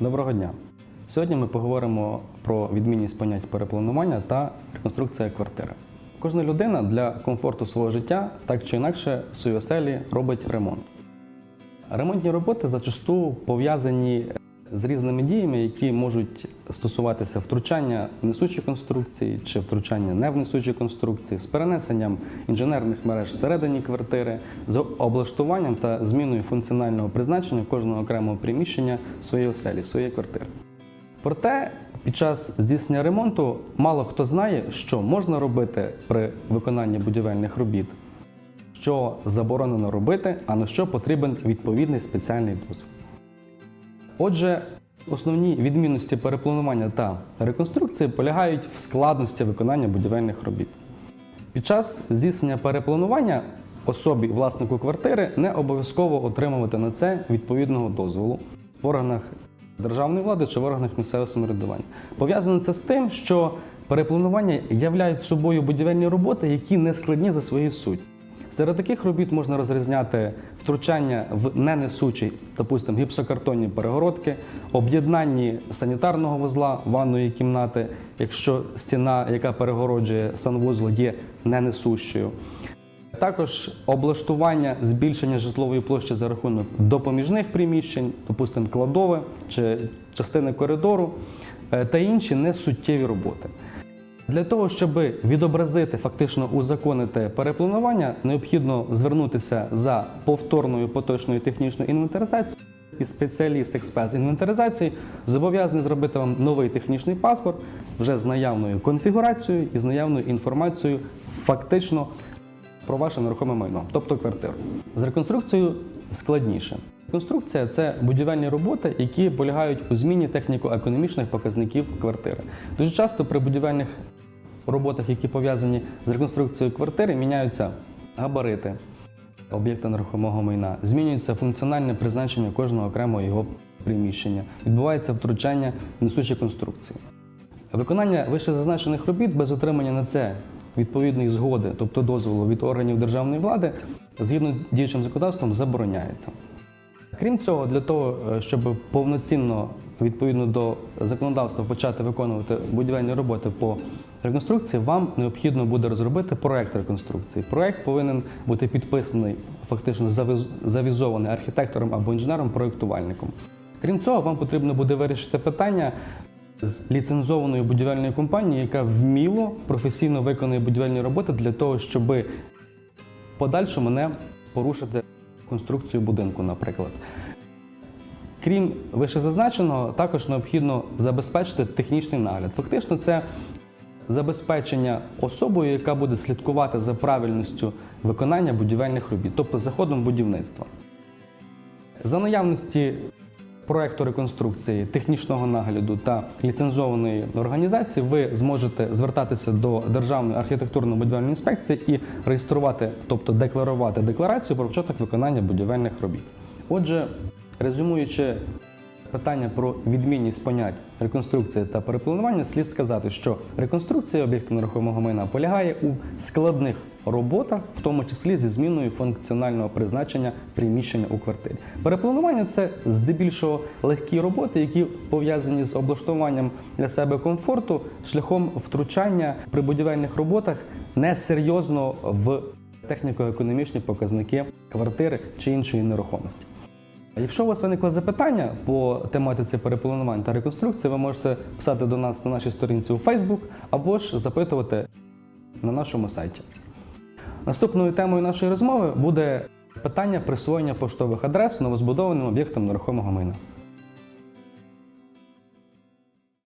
Доброго дня. Сьогодні ми поговоримо про відмінність понять перепланування та реконструкція квартири. Кожна людина для комфорту свого життя так чи інакше в своїй оселі робить ремонт. Ремонтні роботи зачасту пов'язані з різними діями, які можуть стосуватися втручання в несучі конструкції чи втручання не в несучі конструкції, з перенесенням інженерних мереж всередині квартири, з облаштуванням та зміною функціонального призначення кожного окремого приміщення своєї оселі, своєї квартири. Проте під час здійснення ремонту мало хто знає, що можна робити при виконанні будівельних робіт, що заборонено робити, а на що потрібен відповідний спеціальний дозвіл. Отже, основні відмінності перепланування та реконструкції полягають в складності виконання будівельних робіт. Під час здійснення перепланування особі власнику квартири не обов'язково отримувати на це відповідного дозволу в органах державної влади чи в органах місцевого самоврядування. Пов'язано це з тим, що перепланування являють собою будівельні роботи, які не складні за своєю суттю. Серед таких робіт можна розрізняти втручання в ненесучі, допустимо, гіпсокартонні перегородки, об'єднанні санітарного вузла ванної кімнати, якщо стіна, яка перегороджує санвузол, є ненесущою. Також облаштування збільшення житлової площі за рахунок допоміжних приміщень, допустимо, кладове чи частини коридору е, та інші несуттєві роботи. Для того, щоб відобразити, фактично узаконити перепланування, необхідно звернутися за повторною поточною технічною інвентаризацією. І спеціаліст експерт з інвентаризації зобов'язаний зробити вам новий технічний паспорт вже з наявною конфігурацією і з наявною інформацією фактично про ваше нерухоме майно, тобто квартиру. З реконструкцією складніше. Реконструкція це будівельні роботи, які полягають у зміні техніко-економічних показників квартири. Дуже часто при будівельних роботах, які пов'язані з реконструкцією квартири, міняються габарити об'єкта нерухомого майна, змінюється функціональне призначення кожного окремого його приміщення, відбувається втручання несучі конструкції. Виконання вищезазначених робіт без отримання на це відповідної згоди, тобто дозволу від органів державної влади, згідно діючим законодавством, забороняється. Крім цього, для того, е, щоб повноцінно відповідно до законодавства почати виконувати будівельні роботи по реконструкції, вам необхідно буде розробити проект реконструкції. Проект повинен бути підписаний, фактично завізований архітектором або інженером-проєктувальником. Крім цього, вам потрібно буде вирішити питання з ліцензованою будівельною компанією, яка вміло професійно виконує будівельні роботи для того, щоб подальшому не порушити конструкцію будинку, наприклад. Крім вишезазначеного, також необхідно забезпечити технічний нагляд. Фактично, це забезпечення особою, яка буде слідкувати за правильністю виконання будівельних робіт, тобто за ходом будівництва. За наявності проекту реконструкції, технічного нагляду та ліцензованої організації ви зможете звертатися до Державної архітектурно-будівельної інспекції і реєструвати, тобто декларувати декларацію про початок виконання будівельних робіт. Отже, резюмуючи питання про відмінність понять реконструкції та перепланування, слід сказати, що реконструкція об'єкту нерухомого майна полягає у складних роботах, в тому числі зі зміною функціонального призначення приміщення у квартирі. Перепланування це здебільшого легкі роботи, які пов'язані з облаштуванням для себе комфорту шляхом втручання при будівельних роботах несерйозно в техніко-економічні показники квартири чи іншої нерухомості. Якщо у вас виникли запитання по тематиці перепланування та реконструкції, ви можете писати до нас на нашій сторінці у Facebook або ж запитувати на нашому сайті. Наступною темою нашої розмови буде питання присвоєння поштових адрес новозбудованим об'єктам нерухомого майна.